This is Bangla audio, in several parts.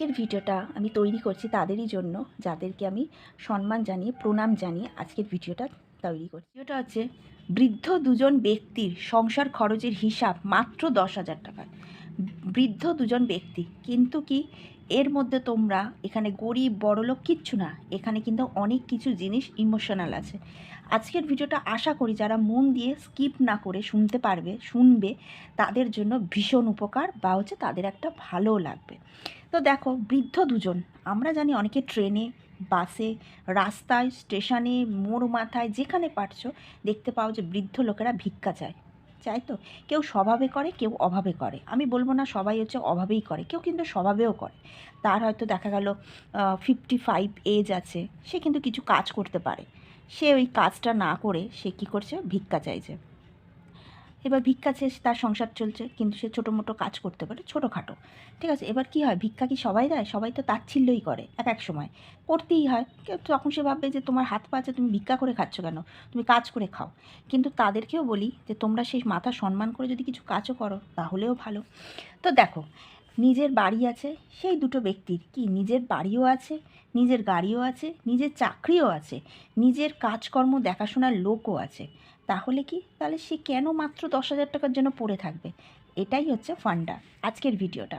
আজকের ভিডিওটা আমি তৈরি করছি তাদেরই জন্য, যাদেরকে আমি সম্মান জানিয়ে, প্রণাম জানিয়ে আজকের ভিডিওটা তৈরি করছি। ভিডিওটা হচ্ছে, বৃদ্ধ দুজন ব্যক্তির সংসার খরচের হিসাব মাত্র দশ হাজার টাকা। বৃদ্ধ দুজন ব্যক্তি, কিন্তু কি এর মধ্যে তোমরা এখানে গরিব বড়লোক কিচ্ছু না, এখানে কিন্তু অনেক কিছু জিনিস ইমোশনাল আছে। আজকের ভিডিওটা আশা করি যারা মন দিয়ে স্কিপ না করে শুনতে পারবে, শুনবে, তাদের জন্য ভীষণ উপকার বা হচ্ছে তাদের একটা ভালো লাগবে। তো দেখো, বৃদ্ধ দুজন, আমরা জানি অনেকে ট্রেনে, বাসে, রাস্তায়, স্টেশনে, মোড় মাথায়, যেখানে পারছ, দেখতে পাও যে বৃদ্ধ লোকেরা ভিক্ষা চায়। চাই তো? কেউ স্বভাবে করে, কেউ অভাবে করে। আমি বলব না সবাই হচ্ছে অভাবেই করে, কেউ কিন্তু স্বভাবেও করে। তার হয়তো দেখা গেল ফিফটি ফাইভ এজ আছে, সে কিন্তু কিছু কাজ করতে পারে। সে ওই কাজটা না করে, সে কী করছে? ভিক্ষা চাইছে। এবার ভিক্ষা চেয়ে তার সংসার চলছে, কিন্তু সে ছোটো মোটো কাজ করতে পারে, ছোটোখাটো। ঠিক আছে, এবার কি হয়? ভিক্ষা কি সবাই দেয়? সবাই তো তাচ্ছিল্যই করে, এক এক সময়। করতেই হয়। তখন সে ভাববে যে, তোমার হাত পা আছে, তুমি ভিক্ষা করে খাচ্ছ কেন? তুমি কাজ করে খাও। কিন্তু তাদেরকেও বলি যে, তোমরা সেই মাথা সম্মান করে যদি কিছু কাজও করো, তাহলেও ভালো। তো দেখো, নিজের বাড়ি আছে, সেই দুটো ব্যক্তির কি? নিজের বাড়িও আছে, নিজের গাড়িও আছে, নিজের চাকরিও আছে, নিজের কাজকর্ম, দেখাশোনার লোকও আছে। তাহলে কি? তাহলে সে কেন মাত্র দশ হাজার টাকার জন্য পড়ে থাকবে? এটাই হচ্ছে ফান্ডা আজকের ভিডিওটা।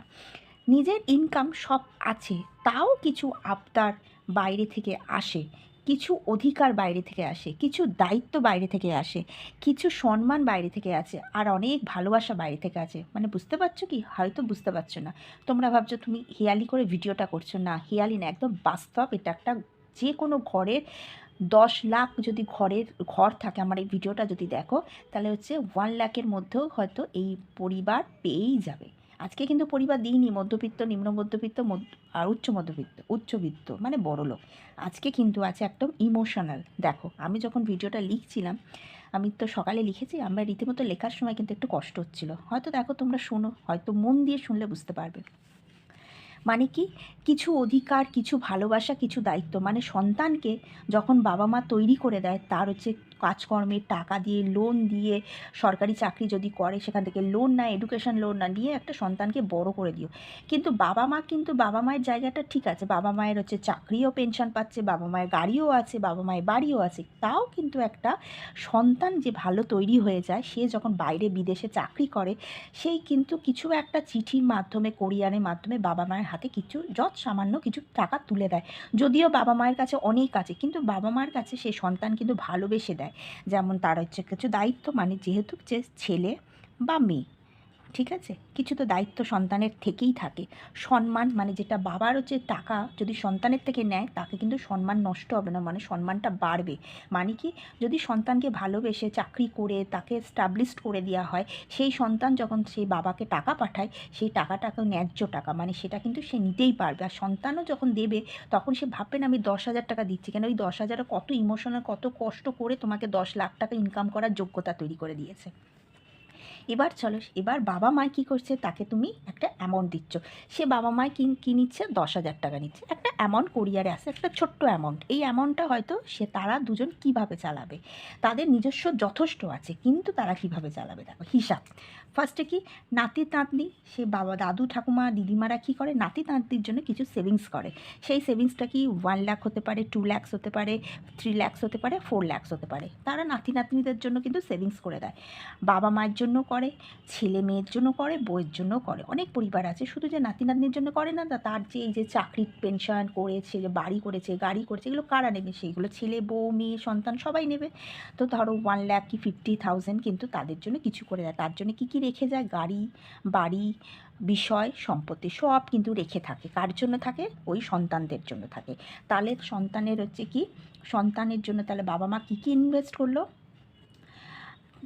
নিজের ইনকাম সব আছে, তাও কিছু আবদার বাইরে থেকে আসে, কিছু অধিকার বাইরে থেকে আসে, কিছু দায়িত্ব বাইরে থেকে আসে, কিছু সম্মান বাইরে থেকে আছে আর অনেক ভালোবাসা বাইরে থেকে আছে মানে বুঝতে পারছ কি? হয়তো বুঝতে পারছ না। তোমরা ভাবছ তুমি হেয়ালি করে ভিডিওটা করছ। না, হেয়ালি না, একদম বাস্তব। এটা একটা যে কোনো ঘরের দশ লাখ যদি ঘরের, ঘর থাকে আমার এই ভিডিওটা যদি দেখো, তাহলে হচ্ছে ওয়ান লাখের মধ্যেও হয়তো এই পরিবার পেয়েই যাবে। আজকে কিন্তু পরিবার দিইনি, মধ্যবিত্ত, নিম্ন মধ্যবিত্ত আর উচ্চ মধ্যবিত্ত, উচ্চবিত্ত মানে বড় লোক। আজকে কিন্তু আছে একদম ইমোশনাল দেখো, আমি যখন ভিডিওটা লিখছিলাম, আমি তো সকালে লিখেছি, আমরা রীতিমতো লেখার সময় কিন্তু একটু কষ্ট হচ্ছিল। হয়তো দেখো তোমরা শোনো, হয়তো মন দিয়ে শুনলে বুঝতে পারবে। মানে কি? কিছু অধিকার, কিছু ভালোবাসা, কিছু দায়িত্ব। মানে সন্তানকে যখন বাবা মা তৈরি করে দেয়, তার হচ্ছে কাজকর্মের টাকা দিয়ে লোন দিয়ে, সরকারি চাকরি যদি করে সেখান থেকে লোন না এডুকেশন লোন না, নিয়ে একটা সন্তানকে বড় করে দিও। কিন্তু বাবা মা কিন্তু বাবা মায়ের জায়গাটা ঠিক আছে। বাবা মায়ের হচ্ছে চাকরিও পেনশন পাচ্ছে, বাবা মায়ের গাড়িও আছে, বাবা মায়ের বাড়িও আছে। তাও কিন্তু একটা সন্তান যে ভালো তৈরি হয়ে যায়, সে যখন বাইরে বিদেশে চাকরি করে, সেই কিন্তু কিছু একটা চিঠির মাধ্যমে কোরিয়ানের মাধ্যমে বাবা মায়ের হাতে কিছু যৎ সামান্য কিছু টাকা তুলে দেয়। যদিও বাবা মায়ের কাছে অনেক আছে, কিন্তু বাবা মায়ের কাছে সে সন্তান কিন্তু ভালোবেসে দেয়। যেমন তার হচ্ছে কিছু দায়িত্ব মানে যেহেতু যে ছেলে বা মেয়ে। ঠিক আছে? কিছু তো দায়িত্ব সন্তানের থেকেই থাকে। সম্মান মানে যেটা বাবার হচ্ছে টাকা, যদি সন্তানের থেকে নেয়, তাকে কিন্তু সম্মান নষ্ট হবে না মানে সম্মানটা বাড়বে। মানে কি? যদি সন্তানকে ভালোবেসে চাকরি করে তাকে স্টাবলিশড করে দেওয়া হয়, সেই সন্তান যখন সেই বাবাকে টাকা পাঠায়, সেই টাকাটাকে ন্যায্য টাকা মানে সেটা কিন্তু সে নিতেই পারবে। আর সন্তানও যখন দেবে, তখন সে ভাববে না, আমি দশ হাজার টাকা দিচ্ছি। কেন? ওই দশ হাজারে কত ইমোশনাল কত কষ্ট করে তোমাকে দশ লাখ টাকা ইনকাম করার যোগ্যতা তৈরি করে দিয়েছে। এবার চলো, এবার বাবা মা কি করছে, তাকে তুমি একটা অ্যামাউন্ট দিচ্ছ। সে বাবা মায় কি, কী নিচ্ছে? দশ হাজার টাকা নিচ্ছে। একটা অ্যামাউন্ট কোরিয়ারে আসে, একটা ছোট্ট অ্যামাউন্ট এই অ্যামাউন্টটা হয়তো সে, তারা দুজন কীভাবে চালাবে? তাদের নিজস্ব যথেষ্ট আছে, কিন্তু তারা কীভাবে চালাবে? দেখো, হিসাব। ফার্স্টে কি? নাতি তাঁতনি, সে বাবা দাদু ঠাকুমা, দিদিমারা কী করে? নাতি নাতনির জন্য কিছু সেভিংস করে। সেই সেভিংসটা কি ওয়ান লাখ হতে পারে টু ল্যাক্স হতে পারে থ্রি ল্যাক্স হতে পারে ফোর ল্যাক্স হতে পারে। তারা নাতি নাতনিদের জন্য কিন্তু সেভিংস করে দেয়। বাবা মায়ের জন্য করে, ছেলে মেয়ের জন্য করে, বউয়ের জন্য করে। অনেক পরিবার আছে, শুধু যে নাতি নাতনির জন্য করে না তার যে এই যে চাকরির পেনশন করেছে বাড়ি করেছে, গাড়ি করেছে, এগুলো কারা নেবে? সেইগুলো ছেলে, বউ, মেয়ে, সন্তান সবাই নেবে। তো ধরো ওয়ান ল্যাক কি ফিফটি থাউজেন্ড কিন্তু তাদের জন্য কিছু করে দেয়। তার জন্য কী কী রেখে যায় গাড়ি, বাড়ি, বিষয়, সম্পত্তি সব কিন্তু রেখে থাকে। কার জন্য থাকে? ওই সন্তানদের জন্য থাকে। তাহলে সন্তানের হচ্ছে কি? সন্তানের জন্য তাহলে বাবা মা কী কী ইনভেস্ট করল?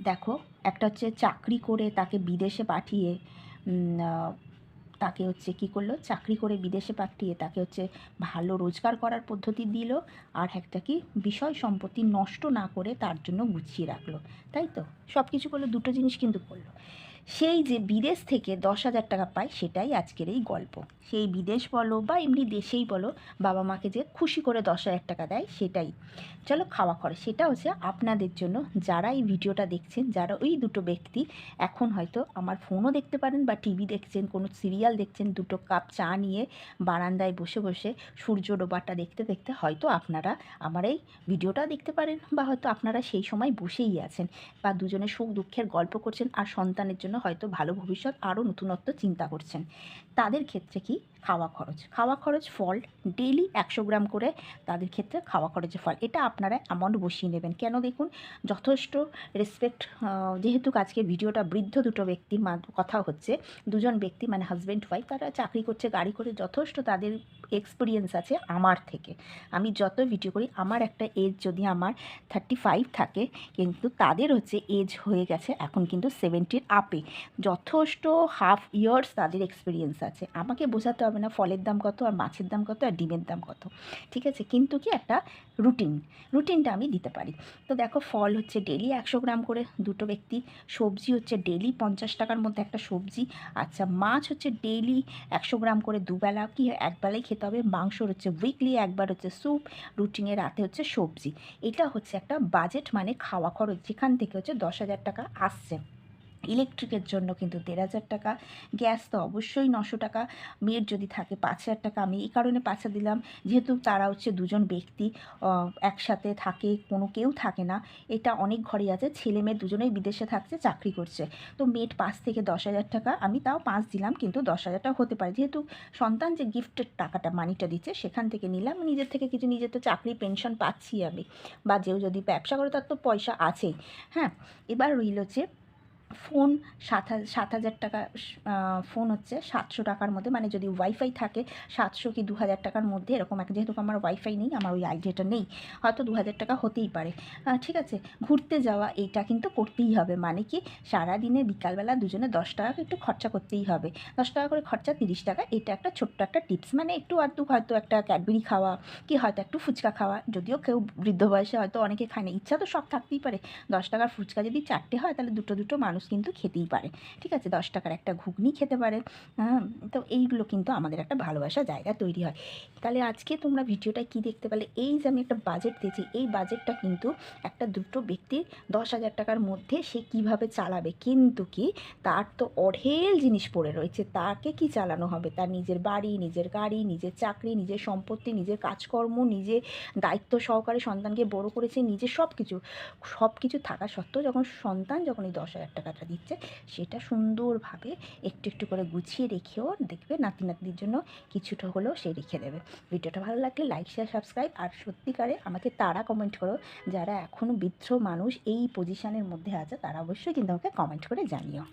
দেখো, একটা হচ্ছে চাকরি করে তাকে বিদেশে পাঠিয়ে তাকে হচ্ছে কি করল? চাকরি করে বিদেশে পাঠিয়ে তাকে হচ্ছে ভালো রোজগার করার পদ্ধতি দিল আর একটা কি বিষয় সম্পত্তি নষ্ট না করে তার জন্য গুছিয়ে রাখল। তাই তো? সব কিছু করল, দুটো জিনিস কিন্তু করল। সেই যে বিদেশ থেকে দশ হাজার টাকা পায় সেটাই আজকের এই গল্প। সেই বিদেশ বলো বা এমনি দেশেই বলো, বাবা মাকে যে খুশি করে দশ হাজার টাকা দেয় সেটাই। চলো খাওয়া খরচ সেটা হচ্ছে আপনাদের জন্য যারা এই ভিডিওটা দেখছেন, যারা ওই দুটো ব্যক্তি এখন হয়তো আমার ফোনও দেখতে পারেন বা টিভি দেখছেন, কোনো সিরিয়াল দেখছেন, দুটো কাপ চা নিয়ে বারান্দায় বসে বসে সূর্য ডোবাটা দেখতে দেখতে হয়তো আপনারা আমার এই ভিডিওটা দেখতে পারেন বা হয়তো আপনারা সেই সময় বসেই আছেন বা দুজনে সুখ দুঃখের গল্প করছেন আর সন্তানের জন্য হয়তো ভালো ভবিষ্যৎ আরও নতুনত্ব চিন্তা করছেন। তাদের ক্ষেত্রে কি? খাওয়া খরচ। খাওয়া খরচ, ফল, ডেইলি একশো গ্রাম করে তাদের ক্ষেত্রে খাওয়া খরচের ফল। এটা আপনারা অ্যামাউন্ট বসিয়ে নেবেন। কেন দেখুন? যথেষ্ট রেসপেক্ট যেহেতু আজকে ভিডিওটা বৃদ্ধ দুটো ব্যক্তির কথা হচ্ছে। দুজন ব্যক্তি মানে হাজব্যান্ড ওয়াইফ তারা চাকরি করছে, গাড়ি করে, যথেষ্ট তাদের এক্সপিরিয়েন্স আছে আমার থেকে। আমি যত ভিডিও করি, আমার একটা এজ যদি আমার থার্টি ফাইভ থাকে, কিন্তু তাদের হচ্ছে এজ হয়ে গেছে, এখন কিন্তু সেভেন্টির আপে যথেষ্ট হাফ ইয়ার্স তাদের এক্সপিরিয়েন্স আছে। আমাকে বোঝাতে হবে না ফলের দাম কত আর মাছের দাম কত আর ডিমের দাম কত। ঠিক আছে? কিন্তু কি একটা রুটিন রুটিনটা আমি দিতে পারি। তো দেখো ফল হচ্ছে ডেলি একশো গ্রাম করে দুটো ব্যক্তি, সবজি হচ্ছে ডেলি পঞ্চাশ টাকার মধ্যে একটা সবজি আচ্ছা মাছ হচ্ছে ডেইলি একশো গ্রাম করে দুবেলা কি একবেলাই খেতে হবে মাংসর হচ্ছে উইকলি একবার হচ্ছে স্যুপ রুটিনে রাতে হচ্ছে সবজি। এটা হচ্ছে একটা বাজেট মানে খাওয়া খরচ, যেখান থেকে হচ্ছে দশ হাজার টাকা আসছে। ইলেকট্রিকের জন্য কিন্তু দেড় হাজার টাকা, গ্যাস তো অবশ্যই নশো টাকা, মেয়ের যদি থাকে পাঁচ হাজার টাকা, আমি এই কারণে পাঁচা দিলাম। যেহেতু তারা হচ্ছে দুজন ব্যক্তি একসাথে থাকে, কোনো কেউ থাকে না, এটা অনেক ঘরেই আছে, ছেলে মেয়ে দুজনেই বিদেশে থাকছে, চাকরি করছে। তো মেয়ের পাঁচ থেকে দশ হাজার টাকা, আমি তাও পাঁচ দিলাম, কিন্তু দশ হাজার টাকা হতে পারে। যেহেতু সন্তান যে গিফটের টাকাটা মানিটা দিচ্ছে, সেখান থেকে নিলাম, নিজের থেকে কিছু নিজের তো চাকরি পেনশন পাচ্ছি আমি। বা যেও যদি ব্যবসা করে, তার তো পয়সা আছেই। হ্যাঁ এবার রইল হচ্ছে ফোন সাত সাত হাজার টাকা ফোন হচ্ছে সাতশো টাকার মধ্যে। মানে যদি ওয়াইফাই থাকে, সাতশো কি দু হাজার টাকার মধ্যে এরকম একটা, যেহেতু আমার ওয়াইফাই নেই, আমার ওই আইডিয়াটা নেই, হয়তো দু হাজার টাকা হতেই পারে। ঠিক আছে, ঘুরতে যাওয়া এইটা কিন্তু করতেই হবে। মানে কি, সারাদিনে বিকালবেলা দুজনে দশ টাকা একটু খরচা করতেই হবে। দশ টাকা করে খরচা তিরিশ টাকা, এটা একটা ছোট্ট একটা টিপস। মানে একটু আধটু হয়তো একটা ক্যাডবেরি খাওয়া, কি হয়তো একটু ফুচকা খাওয়া, যদিও কেউ বৃদ্ধ বয়সে হয়তো অনেকে খায় না, ইচ্ছা তো সব থাকতেই পারে। দশ টাকার ফুচকা যদি চারটে হয়, তাহলে দুটো দুটো মানুষ কিন্তু খেতেই পারে। ঠিক আছে? দশ টাকার একটা ঘুগনি খেতে পারে। হ্যাঁ? তো এইগুলো কিন্তু আমাদের একটা ভালোবাসা জায়গা তৈরি হয়। তাহলে আজকে তোমরা ভিডিওটা কি দেখতে পেলে? এই যে আমি একটা বাজেট দিয়েছি, এই বাজেটটা কিন্তু একটা দুটো ব্যক্তির দশ হাজার টাকার মধ্যে সে কীভাবে চালাবে? কিন্তু কি তার তো অঢেল জিনিস পড়ে রয়েছে। তাকে কি চালানো হবে? তার নিজের বাড়ি, নিজের গাড়ি, নিজের চাকরি, নিজের সম্পত্তি, নিজের কাজকর্ম নিজে দায়িত্ব সহকারে সন্তানকে বড় করেছে, নিজের সব কিছু সব কিছু থাকা সত্ত্বেও যখন সন্তান যখন এই দশ হাজার টাকাটা দিচ্ছে, সেটা সুন্দরভাবে একটু একটু করে গুছিয়ে রেখেও দেখবে নাতি নাতনির জন্য কিছুটা হলেও সে রেখে দেবে। ভিডিওটা ভালো লাগলে লাইক শেয়ার সাবস্ক্রাইব আর সত্যিকারে আমাকে তারা কমেন্ট করো। যারা এখনও বৃদ্ধ মানুষ এই পজিশানের মধ্যে আছে, তারা অবশ্যই কিন্তু আমাকে কমেন্ট করে জানিও।